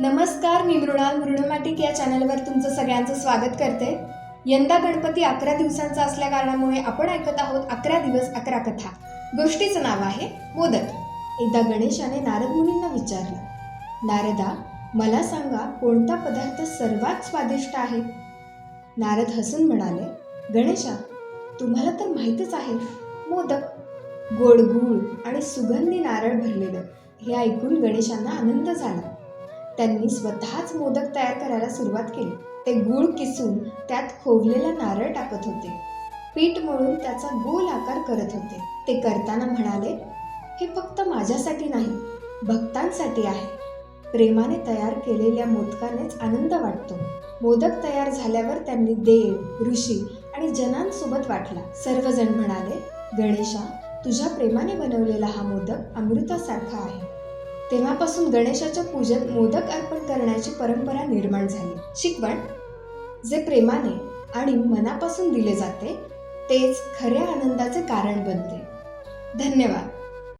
नमस्कार मी मृणाल मृणमाटिक या चॅनलवर तुमचं सगळ्यांचं स्वागत करते. यंदा गणपती अकरा दिवसांचा असल्या कारणामुळे आपण ऐकत आहोत अकरा दिवस अकरा कथा. गोष्टीचं नाव आहे मोदक. एकदा गणेशाने नारद मुनींना विचारलं नारदा मला सांगा कोणता पदार्थ सर्वात स्वादिष्ट आहे? नारद हसून म्हणाले गणेशा तुम्हाला तर माहीतच आहे मोदक. गोड गूळ आणि सुगंधी नारळ भरलेलं हे ऐकून गणेशांना आनंद झाला. त्यांनी स्वतःच मोदक तयार करायला सुरुवात केली. ते गूळ किसून त्यात खोवलेला नारळ टाकत होते. पीठ मळून त्याचा गोल आकार करत होते. ते करताना म्हणाले हे फक्त माझ्यासाठी नाही भक्तांसाठी आहे. प्रेमाने तयार केलेल्या मोदकानेच आनंद वाटतो. मोदक तयार झाल्यावर त्यांनी देव ऋषी आणि जनांसोबत वाटला. सर्वजण म्हणाले गणेशा तुझ्या प्रेमाने बनवलेला हा मोदक अमृतासारखा आहे. तेव्हापासून गणेशाच्या पूजेत मोदक अर्पण करण्याची परंपरा निर्माण झाली. शिकवण जे प्रेमाने आणि मनापासून दिले जाते तेच खऱ्या आनंदाचे कारण बनते. धन्यवाद.